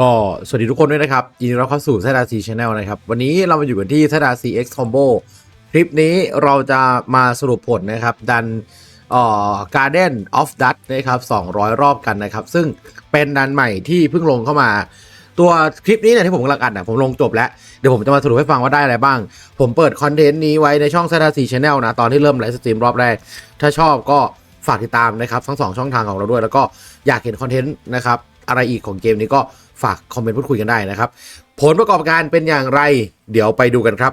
ก็สวัสดีทุกคนด้วยนะครับยินดีต้อนรับเข้าสู่ซดาซีชาแนลนะครับ วันนี้เรามาอยู่กันที่ซดาซีเอ็กซ์คอมโบคลิปนี้เราจะมาสรุปผลนะครับ ดันเอ่อ Garden of Dust นะครับ200 รอบกันนะครับ ซึ่งเป็นดันใหม่ที่เพิ่งลงเข้ามา ตัวคลิปนี้เนี่ยที่ผมกำลังอัดนะผมลงจบแล้ว เดี๋ยวผมจะมาสรุปให้ฟังว่าได้อะไรบ้าง ผมเปิดคอนเทนต์นี้ไว้ในช่องซดาซีชาแนลนะ ตอนที่เริ่มไลฟ์สตรีมรอบแรก ถ้าชอบก็ฝากติดตามนะครับทั้งสองช่องทางของเราด้วย แล้วก็อยากเห็นคอนเทนต์นะครับอะไรอีกของเกมนี้ก็ ฝากคอมเมนต์พูดคุยกันได้นะครับ ผลประกอบการเป็นอย่างไร เดี๋ยวไปดูกันครับ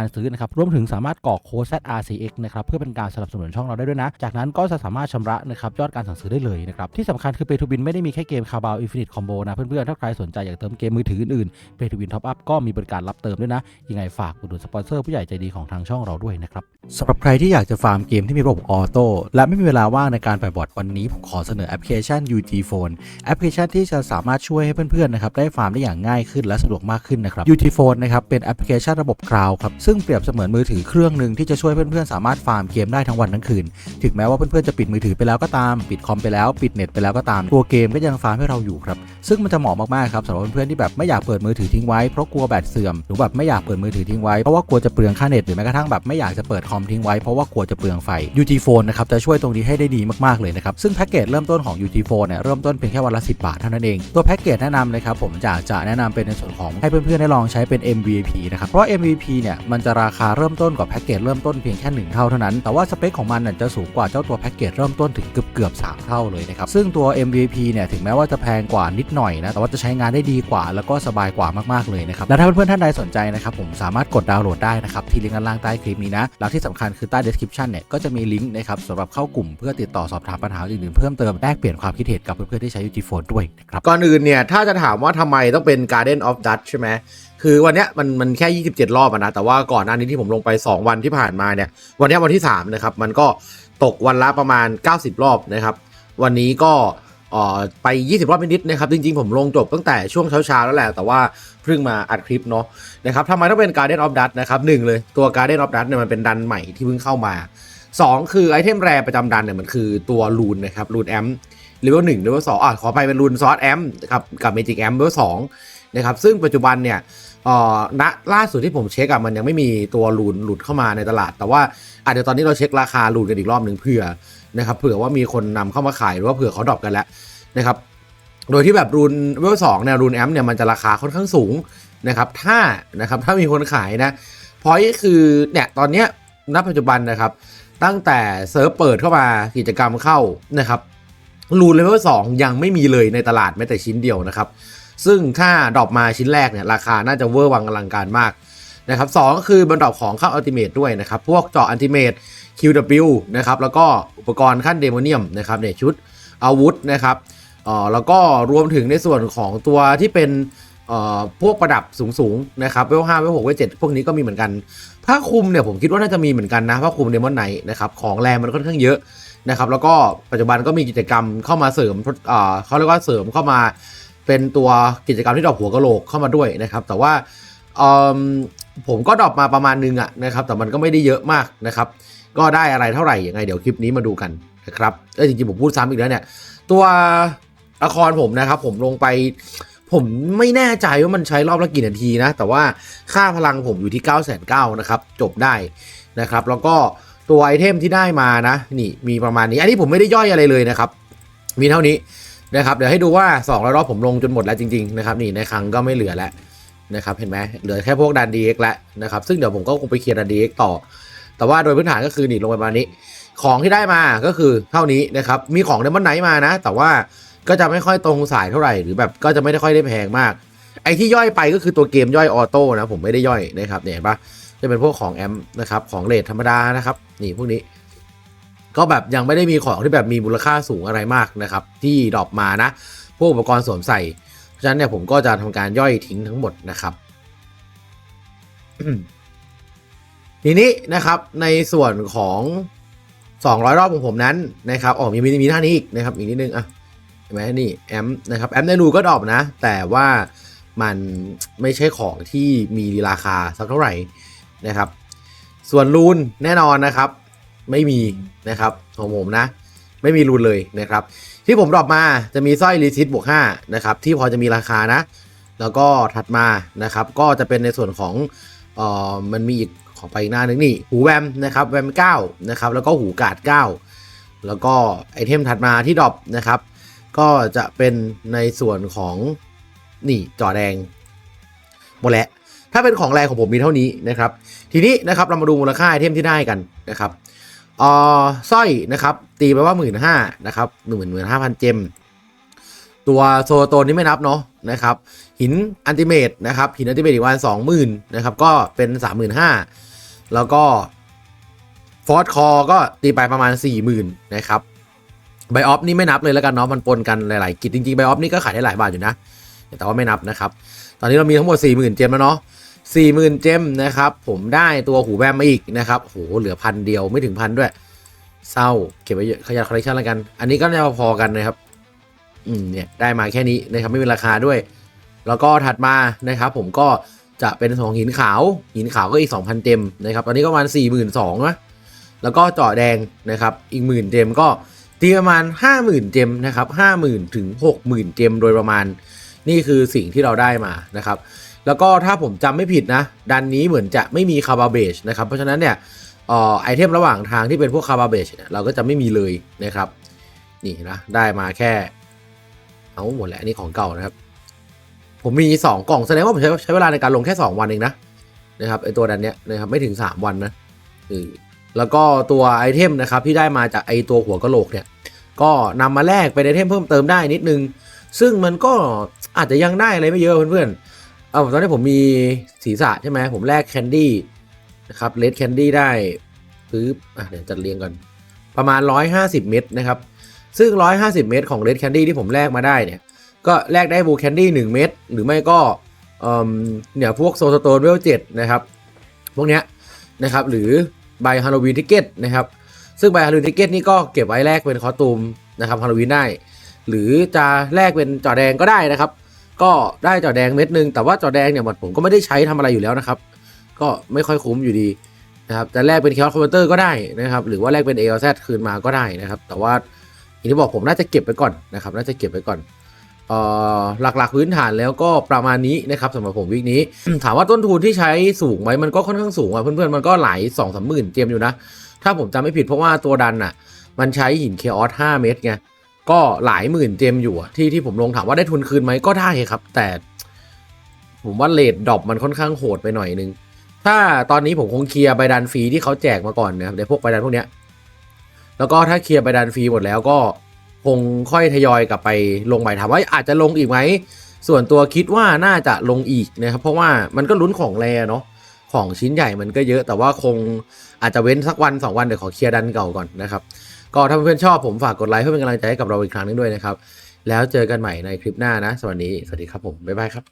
รซื้อนะครับรวมถึงสามารถกรอกโค้ด ZRCX นะครับเพื่อเป็นการสนับสนุนช่องเราได้ด้วยนะ จากนั้นก็จะสามารถชำระนะครับยอดการสั่งซื้อได้เลยนะครับที่สำคัญคือ Pay to Win ไม่ได้มีแค่เกมคาบาวอินฟินิตคอมโบนะเพื่อนๆถ้าใครสนใจอยากเติมเกมมือถืออื่นๆ Pay to Win Top Up ก็มีบริการรับเติมด้วยนะยังไงฝากอุดหนุนสปอนเซอร์ผู้ใหญ่ใจดีของทางช่องเราด้วยนะครับสำหรับใครที่อยากจะฟาร์มเกมที่มีระบบออโต้และไม่มีเวลาว่างในการไปบอร์ดวันนี้ผมขอเสนอแอปพลิเคชัน UG Phone แอปพลิเคชันที่จะสามารถช่วยให้เพื่อนๆนะครับได้ฟาร์มได้อย่างง่ายขึ้นและสะดวกมากขึ้นนะครับ UG Phone นะครับเป็นแอปพลิเคชันระบบคลาวด์ครับซึึ่งเปรียบเสมือนมือถือเครื่องหนึ่งที่จะช่วยเพื่อนๆสามารถฟาร์มเกมได้ทั้งวันทั้งคืน ถึงแม้ว่าเพื่อนๆจะปิดมือถือไปแล้วก็ตาม ปิดคอมไปแล้ว ปิดเน็ตไปแล้วก็ตาม ตัวเกมก็ยังฟาร์มให้เราอยู่ครับ ซึ่งมันจะเหมาะมากๆครับสำหรับเพื่อนๆที่แบบไม่อยากเปิดมือถือทิ้งไว้เพราะกลัวแบตเสื่อม หรือแบบไม่อยากเปิดมือถือทิ้งไว้เพราะว่ากลัวจะเปลืองค่าเน็ตหรือแม้กระทั่งแบบไม่อยากจะเปิดคอมทิ้งไว้เพราะว่ากลัวจะเปลืองไฟ UG Phone นะครับจะช่วยตรงนี้ให้ได้ดีมากๆเลยนะครับซึ่งแพ็กเกจเริ่มต้นของ UG Phone เนี่ยเริ่มต้นเพียงแค่วันละ10บาทเท่านั้นเองตัวแพ็กเกจแนะนำนะครับผมจะจะแนะนำเป็นในส่วนของให้เพื่อนๆได้ลองใช้เป็น MVP นะครับเพราะ MVP เนี่ยมันจะราคาเริ่มต้นกว่าแพ็กเกจเริ่มต้นเพียงแค่หนึ่งเท่าเท่านั้น แต่ว่าสเปคของมันน่ะจะสูงกว่าเจ้าตัวแพ็กเกจเริ่มต้นถึงเกือบเกือบๆ3เท่าเลยนะครับ ซึ่งตัว MVP เนี่ยถึงแม้ว่าจะแพงกว่านิดหน่อยนะ แต่ว่าจะใช้งานได้ดีกว่า แล้วก็สบายกว่ามากๆเลยนะครับ และถ้าเพื่อนๆท่านใดสนใจนะครับผมสามารถกดดาวน์โหลดได้นะครับที่ลิงก์ด้านล่างใต้คลิปนี้นะ แล้วที่สำคัญคือใต้ description เนี่ยก็จะมีลิงก์นะครับสำหรับเข้ากลุ่มเพื่อติดต่อสอบถามปัญหาอื่นๆเพิ่มเติมแลกเปลี่ยนความคิดเห็นกับเพื่อนๆที่ใช้ UG Phone ด้วยนะครับก่อนอื่นเนี่ยถ้าจะถามว่าทำไมต้องเป็น Garden of Dust ใช่ไหม คือวันเนี้ยมันมันแค่ 27 รอบอะนะ แต่ว่าก่อนหน้านี้ที่ผมลงไป 2 วันที่ผ่านมาเนี่ย วันเนี้ยวันที่3นะครับ มันก็ตกวันละประมาณ 90 รอบนะครับ วันนี้ก็ออไป 20 รอบนิดนะครับ จริง ๆ ผมลงจบตั้งแต่ช่วงเช้าๆ แล้วแหละ แต่ว่าเพิ่งมาอัดคลิปเนาะนะครับทำไมต้องเป็น Garden of Dust นะครับหนึ่งเลยตัว Garden of Dust เนี่ยมันเป็นดันใหม่ที่เพิ่งเข้ามา 2 คือไอเทมแรประจำดันเนี่ยมันคือตัวรูนนะครับรูนแอมเลเวลหนึ่งเลเวลสองอะขอไปเป็นรูนซอสแอมครับกับเมจิกแอมเลเวลสอง นะครับซึ่งปัจจุบันเนี่ยณล่าสุดที่ผมเช็คอะมันยังไม่มีตัวรูนหลุดเข้ามาในตลาด แต่ว่าอาจจะตอนนี้เราเช็คราคารูนกันอีกรอบหนึ่งเผื่อนะครับเผื่อว่ามีคนนำเข้ามาขายหรือว่าเผื่อเขาดรอปกันแล้วนะครับโดยที่แบบรูนเลเวลสองเนี่ยรูนแอมเนี่ยมันจะราคาค่อนข้างสูงนะครับถ้านะครับถ้ามีคนขายนะพอยคือเนี่ยตอนเนี้ยณปัจจุบันนะครับตั้งแต่เซิร์ฟเปิดเข้ามากิจกรรมเข้านะครับรูนเลเวลสองยังไม่มีเลยในตลาดแม้แต่ชิ้นเดียวนะครับ ซึ่งถ้าดรอปมาชิ้นแรกเนี่ยราคาน่าจะเวอร์วังอลังการมากนะครับสองก็คือมันดรอปของเข้าอัลติเมทด้วยนะครับ พวกเจาะอัลติเมท QW นะครับแล้วก็อุปกรณ์ขั้นเดโมเนียมนะครับเนี่ยชุดอาวุธนะครับเอ่อแล้วก็รวมถึงในส่วนของตัวที่เป็นเอ่อพวกประดับสูงๆนะครับเวลห้าเวลหกเวลเจ็ดพวกนี้ก็มีเหมือนกันผ้าคลุมเนี่ยผมคิดว่าน่าจะมีเหมือนกันนะผ้าคลุมเดมอนไนนะครับของแรงมันค่อนข้างเยอะนะครับแล้วก็ปัจจุบันก็มีกิจกรรมเข้ามาเสริมเออเขาเรียกว่าเสริมเข้ามา เป็นตัวกิจกรรมที่ดอกหัวกะโหลกเข้ามาด้วยนะครับ แต่ว่าผมก็ดรอปมาประมาณนึงอะนะครับ แต่มันก็ไม่ได้เยอะมากนะครับ ก็ได้อะไรเท่าไหร่ยังไงเดี๋ยวคลิปนี้มาดูกันนะครับเอ้จริงๆผมพูดซ้ำอีกแล้วเนี่ย ตัวละครผมนะครับ ผมลงไป ผมไม่แน่ใจว่ามันใช้รอบละกี่นาทีนะ แต่ว่าค่าพลังผมอยู่ที่ 9 9 0 0 0นะครับ จบได้นะครับ แล้วก็ตัวไอเทมที่ได้มานะ นี่มีประมาณนี้ อันนี้ผมไม่ได้ย่อยอะไรเลยนะครับ มีเท่านี้ นะครับ เดี๋ยวให้ดูว่า2รอบผมลงจนหมดแล้วจริงๆนะครับนี่ในครั้งก็ไม่เหลือแล้วนะครับเห็นไหมเหลือแค่พวกดันดีเอ็กแล้วนะครับซึ่งเดี๋ยวผมก็คงไปเคลียร์ดันดีเอ็กต่อ แต่ว่าโดยพื้นฐานก็คือหนีลงไปประมาณนี้ ของที่ได้มาก็คือเท่านี้นะครับมีของเดมอนไนท์มานะ แต่ว่าก็จะไม่ค่อยตรงสายเท่าไหร่หรือแบบก็จะไม่ได้ค่อยได้แพงมาก ไอ้ที่ย่อยไปก็คือตัวเกมย่อยออโต้นะผมไม่ได้ย่อยนะครับเนี่ยเห็นปะจะเป็นพวกของแอมนะครับของเลทธรรมดานะครับนี่พวกนี้ ก็แบบยังไม่ได้มีของที่แบบมีมูลค่าสูงอะไรมากนะครับที่ดรอปมานะ พวกอุปกรณ์สวมใส่ฉะนั้นเนี่ยผมก็จะทำการย่อยทิ้งทั้งหมดนะครับทีนี้นะครับในส่วนของ 200 รอบของผมนั้นนะครับอ๋อมีมีมีท่านี้อีกนะครับ อีกนิดนึงอะเห็นไหมนี่แอมนะครับแอมในรูก็ดรอปนะ แต่ว่ามันไม่ใช่ของที่มีราคาสักเท่าไหร่นะครับ ส่วนรูนแน่นอนนะครับ ไม่มีนะครับของผมนะ ไม่มีรูนเลยนะครับ ที่ผมดรอปมาจะมีสร้อยรีซิตบวก5นะครับที่พอจะมีราคานะ แล้วก็ถัดมานะครับ ก็จะเป็นในส่วนของเอ่อมันมีอีกของไปอีกหน้าหนึ่งนี่ หูแวมนะครับแวม9นะครับแล้วก็หูกาด 9 แล้วก็ไอเทมถัดมาที่ดรอปนะครับ ก็จะเป็นในส่วนของนี่จอแดงหมดแล้วถ้าเป็นของแรงของผมมีเท่านี้นะครับ ทีนี้นะครับเรามาดูมูลค่าไอเทมที่ได้กันนะครับ ออสร้อยนะครับ ตีไปว่าหมื่นห้านะครับหนึ่งหมื่นห้าพันเจม ตัวโซโตนนี่ไม่นับเนาะนะครับ หินอันติเมตนะครับ หินอันติเมตอีกวันสองหมื่นนะครับ ก็เป็นสามหมื่นห้าแล้วก็ฟอร์ดคอก็ตีไปประมาณสี่หมื่นนะครับไบออฟนี่ไม่นับเลยแล้วกันเนาะมันปนกันหลาย ๆ กิจจริงๆไบออฟนี่ก็ขายได้หลายบาทอยู่นะ แต่ว่าไม่นับนะครับ ตอนนี้เรามีทั้งหมดสี่หมื่นเจมแล้วเนาะ สี่หมื่นเจมนะครับ ผมได้ตัวหูแวมมาอีกนะครับโหเหลือพันเดียวไม่ถึงพันด้วย เศร้าเก็บไว้เยอะขยันคอลเลคชันแล้วกัน อันนี้ก็น่าจะพอกันนะครับ อืมเนี่ยได้มาแค่นี้นะครับไม่มีราคาด้วย แล้วก็ถัดมานะครับ ผมก็จะเป็นสองหินขาว หินขาวก็อีก 2,000เต็มนะครับ ตอนนี้ก็ประมาณ 4 2 0 0 0นะแล้วก็เจาะแดงนะครับ อีกหมื่นเต็มก็ตีประมาณ 50,000เต็มนะครับ 50,000 ถึง 60,000เต็มโดยประมาณ นี่คือสิ่งที่เราได้มานะครับ แล้วก็ถ้าผมจำไม่ผิดนะ ดันนี้เหมือนจะไม่มีคาบาเบชนะครับ เพราะฉะนั้นเนี่ยออไอเทมระหว่างทางที่เป็นพวกคาบาเบชเนี่ยเราก็จะไม่มีเลยนะครับ นี่นะ ได้มาแค่ เอาหมดแล้วนนี้ของเก่านะครับ ผมมี 2 กล่องแสดงว่าผมใช้ใช้เวลาในการลงแค่ 2 วันเองนะนะครับไอตัวดันเนี้ยนะครับไม่ถึง 3 วันนะเออแล้วก็ตัวไอเทมนะครับที่ได้มาจากไอตัวหัวกะโหลกเนี่ยก็นำมาแลกเป็นไอเทมเพิ่มเติมได้นิดนึง ซึ่งมันก็อาจจะยังได้อะไรไม่เยอะเพื่อนๆ เอาตอนนี้ผมมีศีรษะใช่ไหมผมแลกแคนดี้นะครับเลดแคนดี้ได้ปึ๊บอะเดี๋ยวจัดเรียงก่อนประมาณ 150 เม็ดนะครับ ซึ่ง 150 เม็ดของ Red Candy ที่ผมแลกมาได้เนี่ย ก็แลกได้บูแคนดี้1เม็ดหรือไม่ก็เอิ่มเนี่ยพวกโซสโตนเวลเจ็ดนะครับ พวกเนี้ยนะครับหรือใบฮาโลวีนทิเก็ตนะครับ ซึ่งใบฮาโลวีนทิเก็ตนี่ก็เก็บไว้แลกเป็นคอตูมนะครับฮาโลวีนได้ หรือจะแลกเป็นจอแดงก็ได้นะครับ ก็ได้จอแดงเม็ดหนึง แต่ว่าจอแดงเนี่ยหมดผมก็ไม่ได้ใช้ทำอะไรอยู่แล้วนะครับ ก็ไม่ค่อยคุ้มอยู่ดีนะครับจะแลกเป็นเคอร์คอมพิวเตอร์ก็ได้นะครับ หรือว่าแลกเป็น a อ z คืนมาก็ได้นะครับ แต่ว่าอย่างที่บอกผมน่าจะเก็บไปก่อนนะครับ น่าจะเก็บไปก่อนเอ่อหลักๆพื้นฐานแล้วก็ประมาณนี้นะครับสำหรับผมวิกนี้ ถามว่าต้นทุนที่ใช้สูงไหมมันก็ค่อนข้างสูงอะเพื่อนๆมันก็หลายสองสามหมื่นเจมอยู่นะ ถ้าผมจำไม่ผิดเพราะว่าตัวดันอะ มันใช้หินเคออส5เม็ดไง ก็หลายหมื่นเจมอยู่อะที่ที่ผมลงถามว่าได้ทุนคืนไหมก็ได้ครับ แต่ผมว่าเลทดรอปมันค่อนข้างโหดไปหน่อยนึง ถ้าตอนนี้ผมคงเคลียร์ใบดันฟรีที่เขาแจกมาก่อนนะครับในพวกใบดันพวกเนี้ย แล้วก็ถ้าเคลียร์ใบดันฟรีหมดแล้วก็คงค่อยทยอยกลับไปลงใหม่ถามว่าอาจจะลงอีกไหม ส่วนตัวคิดว่าน่าจะลงอีกนะครับ เพราะว่ามันก็ลุ้นของแรเนาะของชิ้นใหญ่มันก็เยอะ แต่ว่าคงอาจจะเว้นสักวันสองวันเดี๋ยวขอเคลียร์ดันเก่าก่อนนะครับ ก็ถ้าเพื่อนๆชอบผมฝากกดไลค์เพื่อเป็นกำลังใจให้กับเราอีกครั้งหนึงด้วยนะครับ แล้วเจอกันใหม่ในคลิปหน้านะสวัสดีสวัสดีครับผมบ๊ายบายครับ